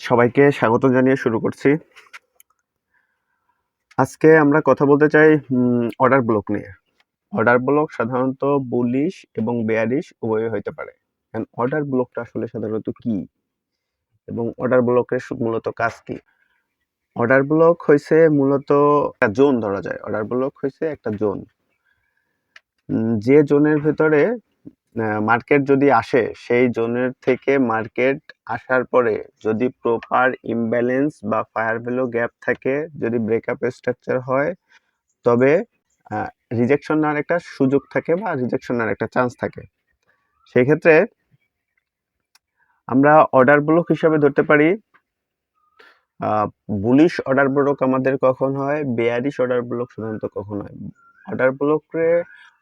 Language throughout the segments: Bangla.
সবাইকে স্বাগত জানিয়ে শুরু করছি। আজকে আমরা কথা বলতে চাই অর্ডার ব্লক নিয়ে। অর্ডার ব্লক সাধারণত বুলিশ এবং বেয়ারিশ উভয় হইতে পারে। কারণ অর্ডার ব্লকটা আসলে সাধারণত কি? এবং অর্ডার ব্লকের মূলত কাজ কি? অর্ডার ব্লক হয়েছে মূলত একটা জোন ধরা যায়। অর্ডার ব্লক হয়েছে একটা জোন। যে জোনের ভেতরে মার্কেট যদি আসে, সেই জোনের থেকে মার্কেট আসার পরে যদি প্রপার ইমব্যালেন্স বা ফায়ার ভ্যালু গ্যাপ থাকে, যদি ব্রেকআপ স্ট্রাকচার হয়, তবে রিজেকশন নেওয়ার একটা সুযোগ থাকে বা রিজেকশন নেওয়ার একটা চান্স থাকে। সেই ক্ষেত্রে আমরা অর্ডার ব্লক হিসাবে ধরতে পারি। বুলিশ অর্ডার ব্লক আমাদের কখন হয়? বেয়ারিশ অর্ডার ব্লক সাধারণত কখন হয়? অর্ডার ব্লকে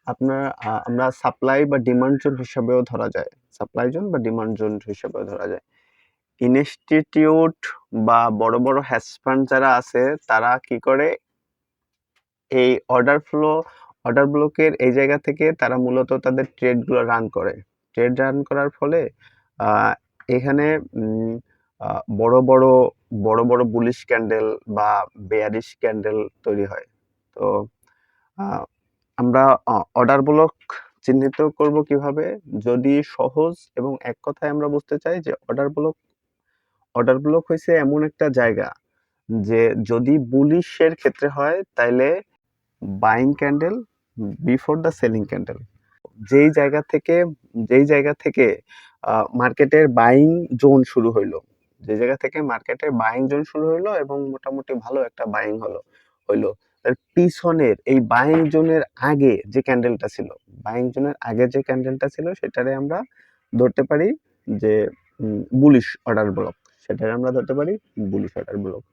আপনার আমরা সাপ্লাই বা ডিমান্ড জোন হিসাবেও ধরা যায়। সাপ্লাই জোন বা ডিমান্ড জোন হিসাবেও ধরা যায়। ইনস্টিটিউট বা বড় বড় হ্যাজ ফান্ড যারা আছে, তারা কি করে? এই অর্ডার ফ্লো অর্ডার ব্লকের এই জায়গা থেকে তারা মূলত তাদের ট্রেডগুলো রান করে। ট্রেড রান করার ফলে এখানে বড় বড় বড় বড় বুলিশ ক্যান্ডেল বা বেয়ারিশ ক্যান্ডেল তৈরি হয়। তো আমরা অর্ডার ব্লক চিহ্নিত করব কীভাবে? যদি সহজ এবং এক কথায় আমরা বুঝতে চাই যে অর্ডার ব্লক অর্ডার ব্লক হয়েছে এমন একটা জায়গা যে যদি বুলিশের ক্ষেত্রে হয়, তাইলে buying candle before the selling candle যেই জায়গা থেকে, যেই জায়গা থেকে মার্কেটের বাইং জোন শুরু হইল, যে জায়গা থেকে মার্কেটের বাইং জোন শুরু হইল এবং মোটামুটি ভালো একটা বাইং হলো, হইল পিছনের এই বাইং জোনের আগে যে ক্যান্ডেলটা ছিল বাইং জোনের আগে যে ক্যান্ডেলটা ছিল সেটারে আমরা ধরতে পারি যে বুলিশ অর্ডার ব্লক সেটারে আমরা ধরতে পারি বুলিশ অর্ডার ব্লক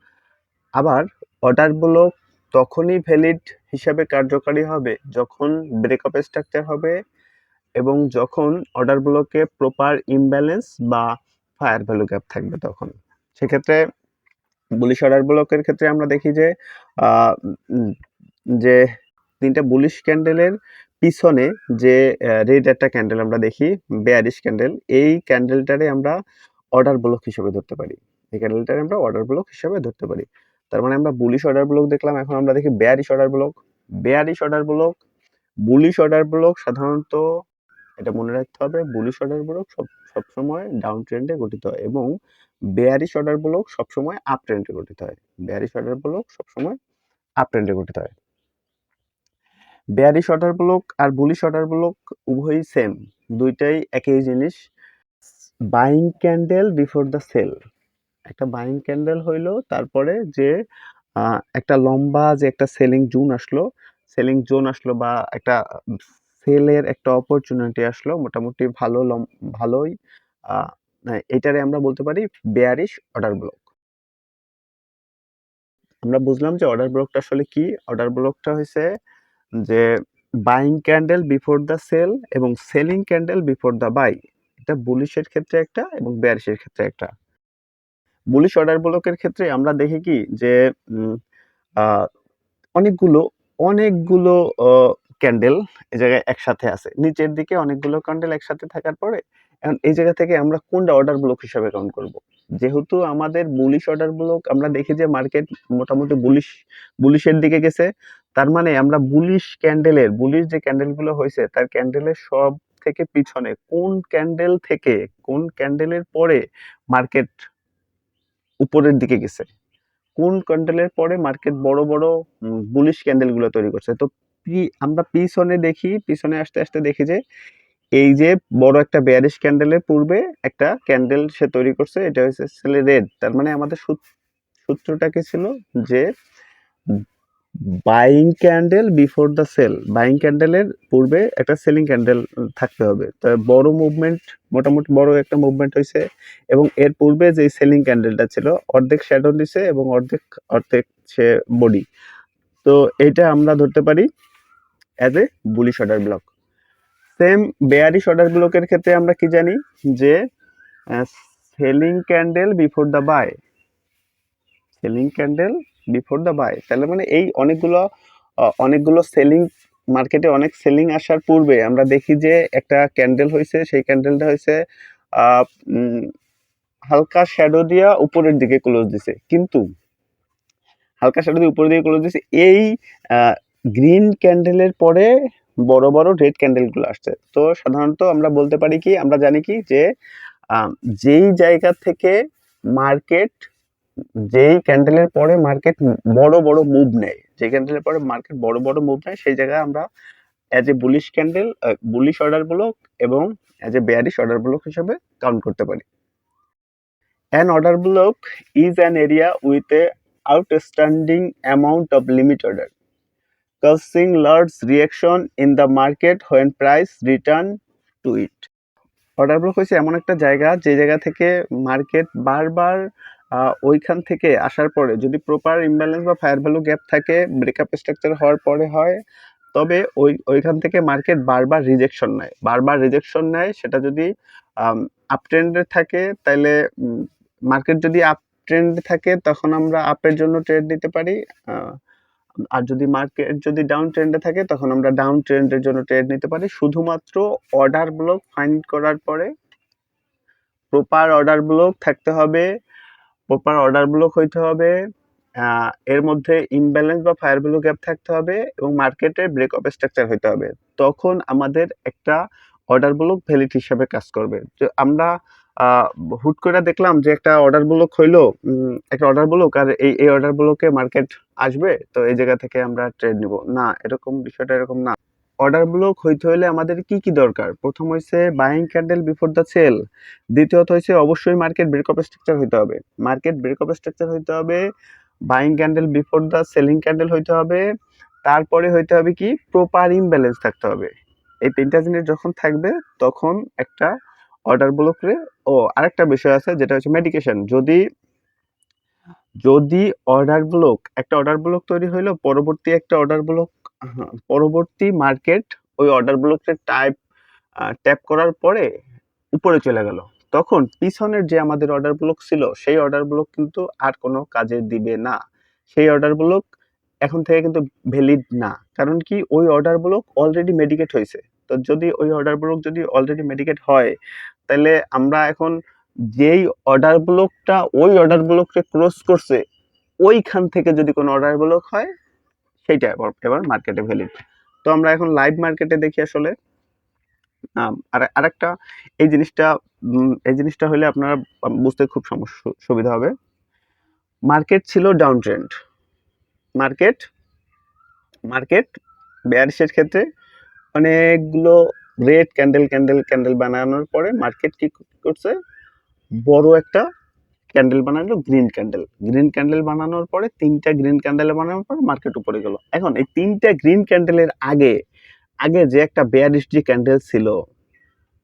আবার অর্ডার ব্লক তখনই ভ্যালিড হিসাবে কার্যকারী হবে যখন ব্রেকআপ স্ট্রাকচার হবে এবং যখন অর্ডার ব্লকে প্রপার ইমব্যালেন্স বা ফায়ার ভ্যালু গ্যাপ থাকবে তখন। সেক্ষেত্রে বুলিশ অর্ডার ব্লকের ক্ষেত্রে আমরা দেখি যে যে তিনটা বুলিশ ক্যান্ডেলের পিছনে যে রেড একটা ক্যান্ডেল আমরা দেখি বেয়ারিশ ক্যান্ডেল এই ক্যান্ডেলটারে আমরা অর্ডার ব্লক হিসেবে ধরতে পারি। এই ক্যান্ডেলটারে আমরা অর্ডার ব্লক হিসেবে ধরতে পারি। তার মানে আমরা বুলিশ অর্ডার ব্লক দেখলাম, এখন আমরা দেখি bearish order block bearish order block bullish order block সাধারণত, এটা মনে রাখতে হবে বুলিশ অর্ডার ব্লক সব সবসময় ডাউন ট্রেন্ডে গঠিত হয় এবং বেয়ারিশ অর্ডার ব্লক সবসময় আপ ট্রেন্ডে গঠিত হয়। বেয়ারিশ অর্ডার ব্লক সবসময় আপ ট্রেন্ডে গঠিত হয়। বেয়ারিশ অর্ডার ব্লক আর বুলিশ অর্ডার ব্লক উভয়ই সেম দুইটাই একই জিনিস। Buying candle before the sell একটা বাইং ক্যান্ডেল হইল তারপরে যে একটা লম্বা যে একটা সেলিং জোন আসলো সেলিং জোন আসলো বা একটা সেলের একটা অপরচুনিটি আসলো, মোটামুটি ভালো ভালোই। এটারে আমরা বলতে পারি বেয়ারিশ অর্ডার ব্লক আমরা বুঝলাম যে অর্ডার ব্লকটা আসলে কি? অর্ডার ব্লকটা হয়েছে যে buying candle before the sell এবং selling candle before the buy এটা বুলিশের ক্ষেত্রে একটা এবং বেয়ারিশের ক্ষেত্রে একটা। বুলিশ অর্ডার ব্লকের ক্ষেত্রে আমরা দেখি কি? যে অনেকগুলো অনেকগুলো ক্যান্ডেল এই জায়গায় একসাথে আছে। নিচের দিকে অনেকগুলো ক্যান্ডেল একসাথে থাকার পরে, এখন এই জায়গা থেকে আমরা কোনটা অর্ডার ব্লক হিসাবে কাউন্ট করব? যেহেতু আমাদের বুলিশ অর্ডার ব্লক আমরা দেখি যে মার্কেট মোটামুটি বুলিশ বুলিশের দিকে গেছে। তার মানে আমরা বুলিশ ক্যান্ডেলের বুলিশ যে ক্যান্ডেলগুলো হয়েছে, তার ক্যান্ডেলের সব থেকে পিছনে কোন ক্যান্ডেল থেকে, কোন ক্যান্ডেলের পরে মার্কেট উপরের দিকে গেছে? কোন ক্যান্ডেলের পরে মার্কেট বড় বড় বুলিশ ক্যান্ডেলগুলো তৈরি করছে? তো আমরা পিছনে দেখি, পিছনে আসতে আসতে দেখি যে এই যে বড় একটা বেয়ারিশ ক্যান্ডেলের পূর্বে একটা ক্যান্ডেল সে তৈরি করছে, এটা হচ্ছে রেড তার মানে আমাদের সূত- সূত্রটা কি ছিল? যে buying candle before the sell buying ক্যান্ডেলের পূর্বে একটা সেলিং ক্যান্ডেল থাকতে হবে। তো বড় মুভমেন্ট মোটামুটি বড় একটা মুভমেন্ট হয়েছে এবং এর পূর্বে যে সেলিং ক্যান্ডেলটা ছিল, অর্ধেক শ্যাডো দিছে এবং অর্ধেক অর্ধেক সে বডি তো এটা আমরা ধরতে পারি as a bullish order block same bearish order ব্লকের ক্ষেত্রে আমরা কি জানি? যে selling candle before the buy selling candle before the buy তাহলে মানে এই অনেকগুলো অনেকগুলো সেলিং মার্কেটে অনেক সেলিং আসার পূর্বে আমরা দেখি যে একটা ক্যান্ডেল হয়েছে, সেই ক্যান্ডেলটা হয়েছে হালকা শ্যাডো দিয়া উপরের দিকে ক্লোজ দিছে। কিন্তু, হালকা শ্যাডো দিয়ে উপরের দিকে ক্লোজ দিছে, এই গ্রিন ক্যান্ডেলের পরে বড় বড় রেড ক্যান্ডেলগুলো আসছে। তো সাধারণত আমরা বলতে পারি কি আমরা জানি কি যে যেই জায়গা থেকে মার্কেট যেই ক্যান্ডেলের পরে মার্কেট বড় বড় মুভ নেয় যে ক্যান্ডেলের পরে মার্কেট বড় বড় মুভ নেয় সেই জায়গায় আমরা as a bullish candle bullish order block এবং as a bearish order block হিসেবে কাউন্ট করতে পারি। An order block is an area with a outstanding amount of limit order, causing large reaction in the market when price return to it. Order block হয়েছে এমন একটা জায়গা, যে জায়গা থেকে মার্কেট বারবার ওইখান থেকে আসার পরে যদি প্রপার ইমব্যালেন্স বা ফায়ার ভ্যালু গ্যাপ থাকে ব্রেকআপ স্ট্রাকচার হওয়ার পরে হয়, তবে ওই, ওইখান থেকে মার্কেট বারবার রিজেকশন নেয় বারবার রিজেকশন নেয়, সেটা যদি আপ ট্রেন্ডে থাকে তাহলে মার্কেট যদি আপ ট্রেন্ডে থাকে, তখন আমরা আপের জন্য ট্রেড নিতে পারি আর যদি মার্কেট যদি ডাউন ট্রেন্ডে থাকে, তখন আমরা ডাউন ট্রেন্ডের জন্য ট্রেড নিতে পারি। শুধুমাত্র অর্ডার ব্লক ফাইন্ড করার পরে প্রপার অর্ডার ব্লক থাকতে হবে প্রপার অর্ডার ব্লক হইতে হবে এর মধ্যে ইমব্যালেন্স বা ফায়ার ভ্যালু গ্যাপ থাকতে হবে এবং মার্কেটের ব্রেক অফ স্ট্রাকচার হইতে হবে। তখন আমাদের একটা অর্ডার ব্লক ভ্যালিড হিসাবে কাজ করবে। যে আমরা হুট করে দেখলাম যে একটা অর্ডার ব্লক হইল একটা অর্ডার ব্লক আর এই এই অর্ডার ব্লকে মার্কেট আসবে, তো এই জায়গা থেকে আমরা ট্রেড নিব। না, এরকম বিষয়টা এরকম না। অর্ডার ব্লক হইতে হলে আমাদের কি কি দরকার? প্রথম হইছে buying candle before the sell দ্বিতীয়ত হইছে অবশ্যই মার্কেট ব্রেক অফ স্ট্রাকচার হইতে হবে। মার্কেট ব্রেক অফ স্ট্রাকচার হইতে হবে buying candle before the selling candle হইতে হবে, তারপরে হইতে হবে কি প্রপার ইমব্যালেন্স থাকতে হবে। এই তিনটা জিনিস যখন থাকবে, তখন একটা অর্ডার ব্লকরে ও, আরেকটা বিষয় আছে যেটা হচ্ছে মেডিকেশন যদি যদি অর্ডার ব্লক একটা অর্ডার ব্লক তৈরি হইল, পরবর্তী একটা অর্ডার ব্লক পরবর্তী মার্কেট ওই অর্ডার ব্লকের টাইপ ট্যাপ করার পরে উপরে চলে গেল। তখন পিছনের যে আমাদের অর্ডার ব্লক ছিল, সেই অর্ডার ব্লক কিন্তু আর কোনো কাজে দিবে না। সেই অর্ডার ব্লক এখন থেকে কিন্তু ভ্যালিড না। কারণ কি, ওই অর্ডার ব্লক অলরেডি মেডিকেট হয়েছে তো যদি ওই অর্ডার ব্লক যদি অলরেডি মেডিকেট হয় তাহলে আমরা এখন যেই অর্ডার ব্লকটা ওই অর্ডার ব্লককে ক্রস করছে, ওইখান থেকে যদি কোনো অর্ডার ব্লক হয়, সেইটা এবার মার্কেটে ভ্যালিড তো আমরা এখন লাইভ মার্কেটে দেখি আসলে আর, আরেকটা, এই জিনিসটা এই জিনিসটা হলে আপনারা বুঝতে খুব সমস্যা সুবিধা হবে। মার্কেট ছিল ডাউন ট্রেন্ড মার্কেট মার্কেট বেয়ারিশের ক্ষেত্রে অনেকগুলো রেড ক্যান্ডেল ক্যান্ডেল ক্যান্ডেল বানানোর পরে মার্কেট কি করছে? বড় একটা ক্যান্ডেল বানালো গ্রিন ক্যান্ডেল গ্রিন ক্যান্ডেল বানানোর পরে তিনটা গ্রিন ক্যান্ডেল বানানোর পরে মার্কেট উপরে গেল। এখন এই তিনটা গ্রিন ক্যান্ডেলের আগে আগে যে একটা বেয়ারিশ যে ক্যান্ডেল ছিল,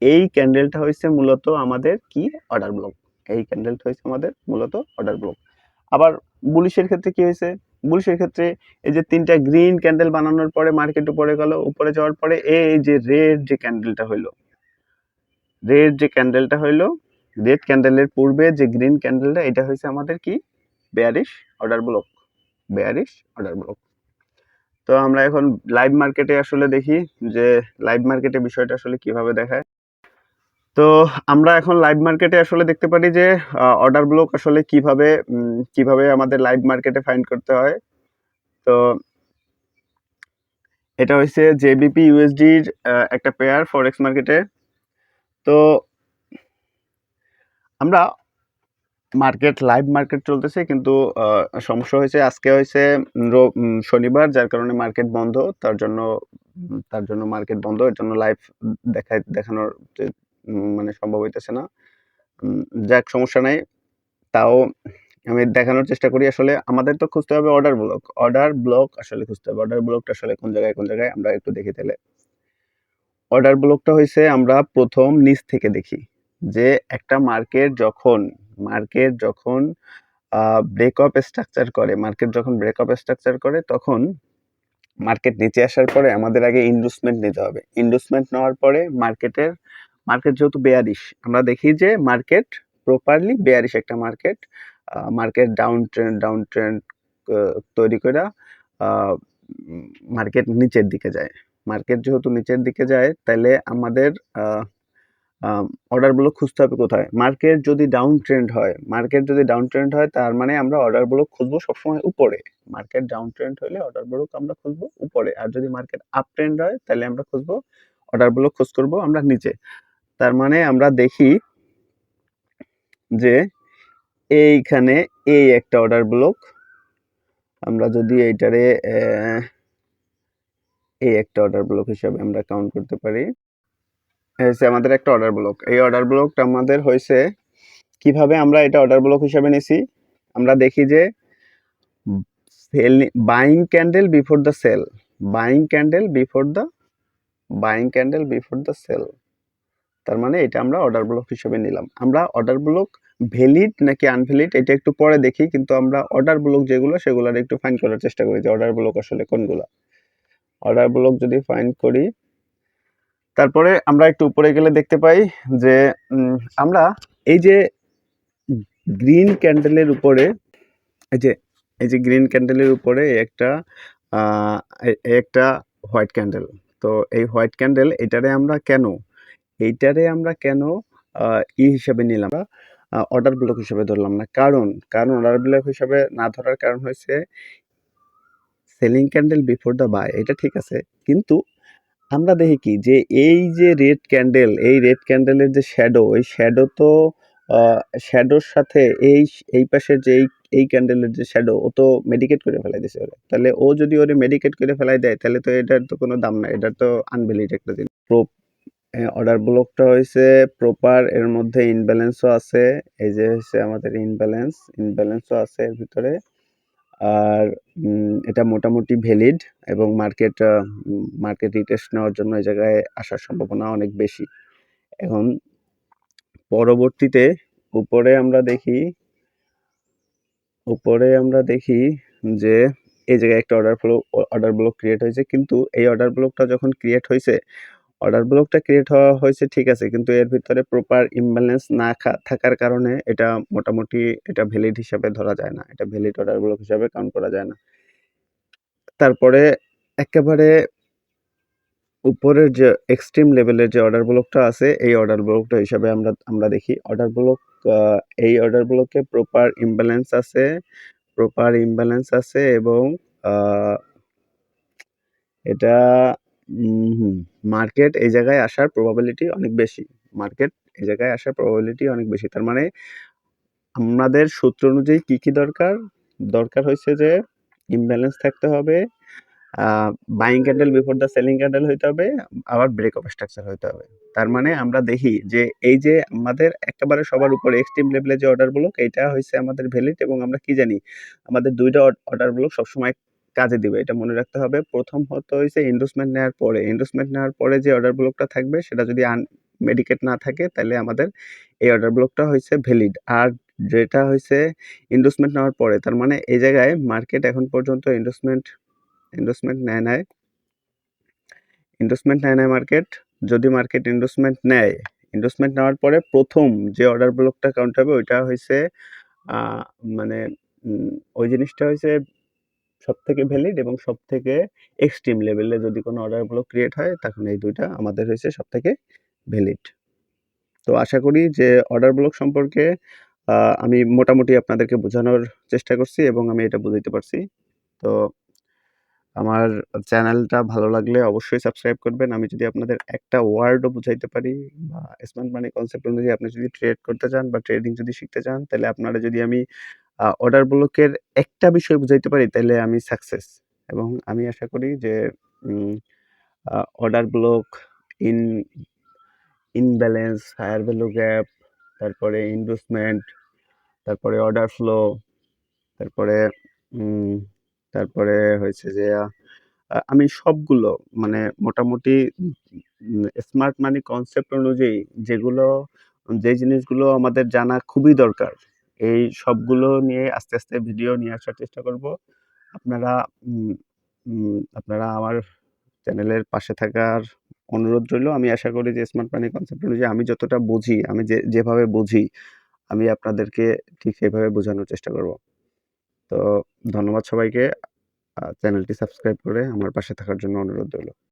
এই ক্যান্ডেলটা হয়েছে মূলত আমাদের কি? অর্ডার ব্লক এই ক্যান্ডেলটা হয়েছে আমাদের মূলত অর্ডার ব্লক আবার বুলিশের ক্ষেত্রে কি হয়েছে? বুলিশের ক্ষেত্রে এই যে তিনটা গ্রিন ক্যান্ডেল বানানোর পরে মার্কেট উপরে গেল, উপরে যাওয়ার পরে এই যে রেড যে ক্যান্ডেলটা হইল রেড যে ক্যান্ডেলটা হইল রেড ক্যান্ডেলের পূর্বে যে গ্রিন ক্যান্ডেলটা এটা হয়েছে আমাদের কি? Bearish order block bearish order block তো আমরা এখন লাইভ মার্কেটে আসলে দেখি যে লাইভ মার্কেটে বিষয়টা আসলে কীভাবে দেখায়। তো আমরা এখন লাইভ মার্কেটে আসলে দেখতে পারি যে অর্ডার ব্লক আসলে কীভাবে কীভাবে আমাদের লাইভ মার্কেটে ফাইন্ড করতে হয়। তো এটা হচ্ছে জেবিপি ইউএসডির একটা পেয়ার ফরেক্স মার্কেটে তো আমরা মার্কেট লাইভ মার্কেট চলতেছে কিন্তু সমস্যা হয়েছে আজকে হয়েছে শনিবার, যার কারণে মার্কেট বন্ধ। তার জন্য তার জন্য মার্কেট বন্ধ। এর জন্য লাইভ দেখায়, দেখানোর মানে সম্ভব হইতেছে না। যাক, সমস্যা নাই। তাও আমি দেখানোর চেষ্টা করি। আসলে আমাদের তো খুঁজতে হবে অর্ডার ব্লক অর্ডার ব্লক আসলে খুঁজতে হবে। অর্ডার ব্লকটা আসলে কোন জায়গায় কোন জায়গায় আমরা একটু দেখি তাহলে। অর্ডার ব্লকটা হয়েছে আমরা প্রথম নিচ থেকে দেখি যে একটা মার্কেট যখন মার্কেট যখন ব্রেক অফ স্ট্রাকচার করে মার্কেট যখন ব্রেক অফ স্ট্রাকচার করে, তখন মার্কেট নিচে আসার পরে আমাদের আগে ইনভেস্টমেন্ট নিতে হবে। ইনভেস্টমেন্ট নেওয়ার পরে মার্কেটের মার্কেট যেহেতু বেয়ারিশ আমরা দেখি যে মার্কেট প্রপারলি বেয়ারিশ একটা market market down trend down trend তৈরি করে মার্কেট নিচের দিকে যায়। মার্কেট যেহেতু নিচের দিকে যায় তাহলে আমাদের অর্ডারগুলো খুঁজতে হবে কোথায়? মার্কেট যদি ডাউন ট্রেন্ড হয় মার্কেট যদি ডাউন ট্রেন্ড হয়, তার মানে আমরা অর্ডার ব্লক খুঁজবো সবসময় উপরে। মার্কেট ডাউন ট্রেন্ড হলে অর্ডার ব্লক আমরা খুঁজবো উপরে। আর যদি মার্কেট আপ ট্রেন্ড হয় তাহলে আমরা খুঁজবো অর্ডার ব্লক খোঁজ করব আমরা নিচে। তার মানে আমরা দেখি যে এইখানে এই একটা অর্ডার ব্লক আমরা যদি এইটারে এই একটা অর্ডার ব্লক হিসাবে আমরা কাউন্ট করতে পারি। হয়েছে আমাদের একটা অর্ডার ব্লক এই অর্ডার ব্লকটা আমাদের হয়েছে, কীভাবে আমরা এটা অর্ডার ব্লক হিসাবে নিছি? আমরা দেখি যে sell buying candle before the sell buying candle before the buying candle before the sell তার মানে এটা আমরা অর্ডার ব্লক হিসেবে নিলাম। আমরা অর্ডার ব্লক ভ্যালিড নাকি আনভ্যালিড এটা একটু পরে দেখি, কিন্তু আমরা অর্ডার ব্লক যেগুলো সেগুলোর একটু ফাইন করার চেষ্টা করি যে অর্ডার ব্লক আসলে কোনগুলো। অর্ডার ব্লক যদি ফাইন করি, তারপরে আমরা একটু উপরে গেলে দেখতে পাই যে আমরা এই যে গ্রিন ক্যান্ডেলের উপরে, এই যে এই যে গ্রিন ক্যান্ডেলের উপরে একটা একটা হোয়াইট ক্যান্ডেল তো এই হোয়াইট ক্যান্ডেল এটারে আমরা কেন এইটারে আমরা কেন ই হিসাবে নিলাম অর্ডার ব্লক হিসাবে ধরলাম না। কারণ কারণ অর্ডার ব্লক হিসাবে না ধরার কারণ হয়েছে selling candle before the buy এটা ঠিক আছে। কিন্তু আমরা দেখি কি যে, এই যে রেড ক্যান্ডেল এই রেড ক্যান্ডেলের যে শ্যাডো এই শ্যাডো তো শ্যাডোর সাথে এই এই পাশের যে এই এই ক্যান্ডেলের যে শ্যাডো ও তো মেডিকেট করে ফেলাই দিছে ওরা। তাহলে ও যদি ওরে মেডিকেট করে ফেলাই দেয়, তাহলে তো এটার তো কোনো দাম নাই, এটার তো আনভ্যালিড একটা জিনিস। অর্ডার ব্লকটা হয়েছে প্রপার এর মধ্যে ইনব্যালেন্সও আছে, এই যে হচ্ছে আমাদের ইনব্যালেন্স ইনব্যালেন্সও আছে এর ভিতরে, আর এটা মোটামুটি ভ্যালিড এবং মার্কেট মার্কেট রিটেস্ট নেওয়ার জন্য এই জায়গায় আসার সম্ভাবনা অনেক বেশি। এখন, পরবর্তীতে উপরে আমরা দেখি, উপরে আমরা দেখি যে এই জায়গায় একটা order flow order block create হয়েছে, কিন্তু এই অর্ডার ব্লকটা যখন ক্রিয়েট হয়েছে অর্ডার ব্লকটা ক্রিয়েট হওয়া হয়েছে, ঠিক আছে, কিন্তু এর ভিতরে প্রপার ইমব্যালেন্স না থাকার কারণে এটা মোটামুটি এটা ভ্যালিড হিসাবে ধরা যায় না। এটা ভ্যালিড অর্ডার ব্লক হিসাবে কাউন্ট করা যায় না। তারপরে একেবারে উপরের যে এক্সট্রিম লেভেলের যে অর্ডার ব্লকটা আছে, এই অর্ডার ব্লকটা হিসাবে আমরা আমরা দেখি। অর্ডার ব্লক এই অর্ডার ব্লকে প্রপার ইমব্যালেন্স আছে প্রপার ইমব্যালেন্স আছে এবং এটা মার্কেট এই জায়গায় আসার প্রবাবিলিটি অনেক বেশি। মার্কেট এই জায়গায় আসার প্রবাবিলিটি অনেক বেশি। তার মানে আমাদের সূত্র অনুযায়ী কি কি দরকার? দরকার হয়েছে যে ইমব্যালেন্স থাকতে হবে buying candle before the selling candle হইতে হবে, আবার ব্রেক অফ স্ট্রাকচার হইতে হবে। তার মানে আমরা দেখি যে এই যে আমাদের একেবারে সবার উপরে এক্সট্রিম লেভেলে যে অর্ডার ব্লক এটা হয়েছে আমাদের ভ্যালিড এবং আমরা কি জানি, আমাদের দুইটা অর্ডার ব্লক সবসময় কাজে দিবে, এটা মনে রাখতে হবে। প্রথম হতে হয়েছে ইন্ডোসমেন্ট নেওয়ার পরে। ইন্ডোসমেন্ট নেওয়ার পরে যে অর্ডার ব্লকটা থাকবে, সেটা যদি আন মেডিকেট না থাকে, তাহলে আমাদের এই অর্ডার ব্লকটা হয়েছে ভ্যালিড আর যেটা হয়েছে ইন্ডোসমেন্ট নেওয়ার পরে, তার মানে এই জায়গায় মার্কেট এখন পর্যন্ত ইন্ডোসমেন্ট ইন্ডোসমেন্ট নেয় নেয় ইন্ডোসমেন্ট নেয় নেয় মার্কেট যদি মার্কেট ইন্ডোসমেন্ট নেয় ইন্ডোসমেন্ট নেওয়ার পরে প্রথম যে অর্ডার ব্লকটা কাউন্ট হবে, ওইটা হয়েছে মানে ওই জিনিসটা হয়েছে সব থেকে ভ্যালিড এবং সব থেকে এক্সট্রিম লেভেলে যদি কোনো অর্ডার ব্লক ক্রিয়েট হয়, তখন এই দুইটা আমাদের হয়েছে সব থেকে ভ্যালিড তো আশা করি যে অর্ডার ব্লক সম্পর্কে আমি মোটামুটি আপনাদেরকে বোঝানোর চেষ্টা করছি এবং আমি এটা বুঝাইতে পারছি। তো আমার চ্যানেলটা ভালো লাগলে অবশ্যই সাবস্ক্রাইব করবেন। আমি যদি আপনাদের একটা ওয়ার্ডও বুঝাইতে পারি বা স্মার্ট মানি কনসেপ্ট অনুযায়ী আপনি যদি ট্রেড করতে চান বা ট্রেডিং যদি শিখতে চান, তাহলে আপনারা যদি আমি অর্ডার ব্লকের একটা বিষয় বুঝাইতে পারি তাহলে আমি সাকসেস এবং আমি আশা করি যে order block in imbalance higher value gap তারপরে ইনভেস্টমেন্ট তারপরে অর্ডার ফ্লো তারপরে তারপরে হয়েছে যে আমি সবগুলো মানে মোটামুটি স্মার্ট মানি কনসেপ্ট অনুযায়ী যেগুলো, যে জিনিসগুলো আমাদের জানা খুবই দরকার। এই সবগুলো নিয়ে আস্তে আস্তে ভিডিও নিয়ে আসার চেষ্টা করব। আপনারা আপনারা আমার চ্যানেলের পাশে থাকার অনুরোধ রইল। আমি আশা করি যে স্মার্ট মানি কনসেপ্ট অনুযায়ী আমি যতটা বুঝি, আমি যে, যেভাবে বুঝি, আমি আপনাদেরকে ঠিক সেভাবে বোঝানোর চেষ্টা করব। তো ধন্যবাদ সবাইকে। চ্যানেলটি সাবস্ক্রাইব করে আমার পাশে থাকার জন্য অনুরোধ রইল।